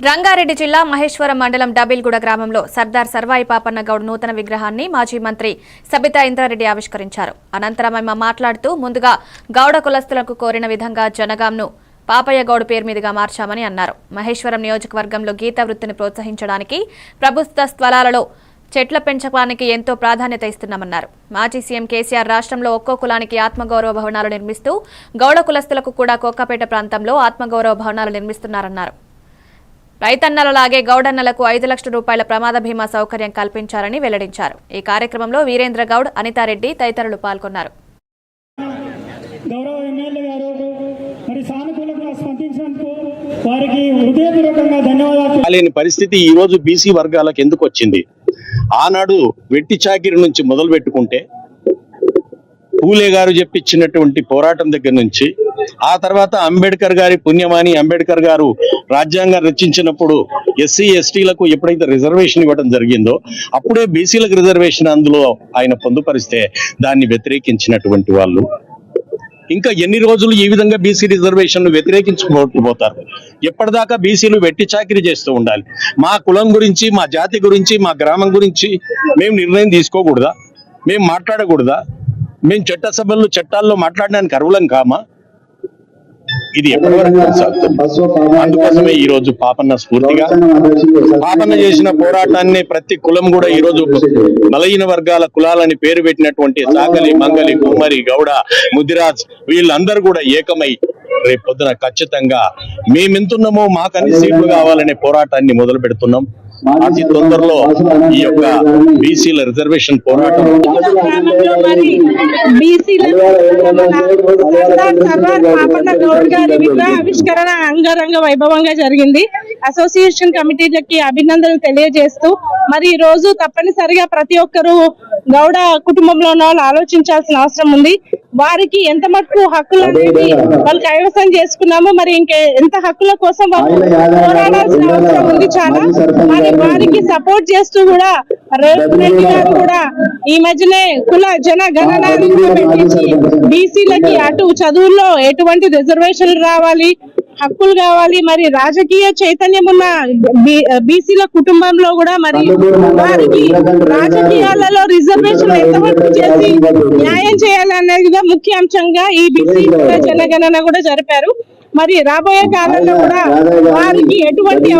రంగారెడ్డి జిల్లా మహేశ్వరం మండలం డబిల్గూడ గ్రామంలో సర్దార్ సర్వాయి పాపన్న గౌడ్ నూతన విగ్రహాన్ని మాజీ మంత్రి సబితా ఇంద్రారెడ్డి ఆవిష్కరించారు. అనంతరం ఆమె మాట్లాడుతూ ముందుగా గౌడ కులస్తులకు కోరిన విధంగా జనగాంను పాపయ్య గౌడ్ పేరు మీదుగా మార్చామని అన్నారు. మహేశ్వరం నియోజకవర్గంలో గీత వృత్తిని ప్రోత్సహించడానికి ప్రభుత్వ స్థలాలలో చెట్ల పెంచడానికి ఎంతో ప్రాధాన్యత ఇస్తున్నామన్నారు. మాజీ సీఎం కేసీఆర్ రాష్ట్రంలో ఒక్కో కులానికి ఆత్మగౌరవ భవనాలు నిర్మిస్తూ గౌడ కులస్తులకు కూడా కోక్కపేట ప్రాంతంలో ఆత్మగౌరవ భవనాలు నిర్మిస్తున్నారన్నారు. రైతన్నలలాగే గౌడన్నలకు ఐదు లక్షల రూపాయల ప్రమాద బీమా సౌకర్యం కల్పించారని వెల్లడించారు. ఈ కార్యక్రమంలో వీరేంద్ర గౌడ్ అనితారెడ్డి తదితరులు పాల్గొన్నారు. గౌరవ ఎమ్మెల్యే గారు మరి సానుకూలంగా స్పందించినందుకు వారికి హృదయపూర్వకంగా ధన్యవాదాలు. లేని పరిస్థితి ఈ రోజు బీసీ వర్గాలకు ఎందుకు వచ్చింది? ఆనాడు వెట్టి చాకిరి నుంచి మొదలు పెట్టుకుంటే పూలే గారు చెప్పించినటువంటి పోరాటం దగ్గర నుంచి ఆ తర్వాత అంబేద్కర్ గారి పుణ్యమాని అంబేద్కర్ గారు రాజ్యాంగం రచించినప్పుడు ఎస్సీ ఎస్టీలకు ఎప్పుడైతే రిజర్వేషన్ ఇవ్వడం జరిగిందో అప్పుడే బీసీలకు రిజర్వేషన్ అందులో ఆయన పొందుపరిస్తే దాన్ని వ్యతిరేకించినటువంటి వాళ్ళు. ఇంకా ఎన్ని రోజులు ఈ విధంగా బీసీ రిజర్వేషన్ వ్యతిరేకించుకోకపోతారు? ఎప్పటిదాకా బీసీలు వెట్టి చాకిరి చేస్తూ ఉండాలి. మా కులం గురించి మా జాతి గురించి మా గ్రామం గురించి మేము నిర్ణయం తీసుకోకూడదా? మేము మాట్లాడకూడదా? మేము చట్ట సభలు చట్టాల్లో మాట్లాడడానికి అర్హులం కామా? ఇది ఎప్పటి వరకు కొనసాగుతుంది? అందుకోసమే ఈ రోజు పాపన్న స్ఫూర్తిగా పాపన్న చేసిన పోరాటాన్ని ప్రతి కులం కూడా ఈ రోజు బలహీన వర్గాల కులాలని పేరు పెట్టినటువంటి సాగలి మంగలి కుమ్మరి గౌడ ముదిరాజ్ వీళ్ళందరూ కూడా ఏకమై రేపు పొద్దున ఖచ్చితంగా మేమెంతున్నామో మాకు సీట్లు కావాలనే పోరాటాన్ని మొదలు పెడుతున్నాం అతి తొందరలో ఈ యొక్క బీసీల రిజర్వేషన్ పోరాటం. ఆవిష్కరణ అంగరంగ వైభవంగా జరిగింది అసోసియేషన్ కమిటీలకి అభినందనలు తెలియజేస్తూ మరి ఈ రోజు తప్పనిసరిగా ప్రతి ఒక్కరూ గౌడ కుటుంబంలో ఉన్న వాళ్ళు ఆలోచించాల్సిన అవసరం ఉంది. వారికి ఎంత మటుకు హక్కులు అనేది వాళ్ళు కైవసం చేసుకున్నాము మరి ఇంకే ఎంత హక్కుల కోసం వాళ్ళు పోరాడాల్సిన అవసరం ఉంది చాలా. మరి వారికి సపోర్ట్ చేస్తూ కూడా రేవంత్ రెడ్డి గారు కూడా ఈ మధ్యనే కుల జన కూడా పెట్టించి బీసీలకి అటు చదువుల్లో ఎటువంటి రిజర్వేషన్లు రావాలి హక్కులు కావాలి మరి రాజకీయ చైతన్యం ఉన్న బీసీల కుటుంబంలో కూడా మరి వారికి రాజకీయాలలో రిజర్వేషన్ ఎంతవరకు చేసి న్యాయం కూడా ముఖ్య అంశంగా ఈ బీసీ జనగణన కూడా జరిపారు. మరి రాబోయే కాలంలో కూడా వారికి ఎటువంటి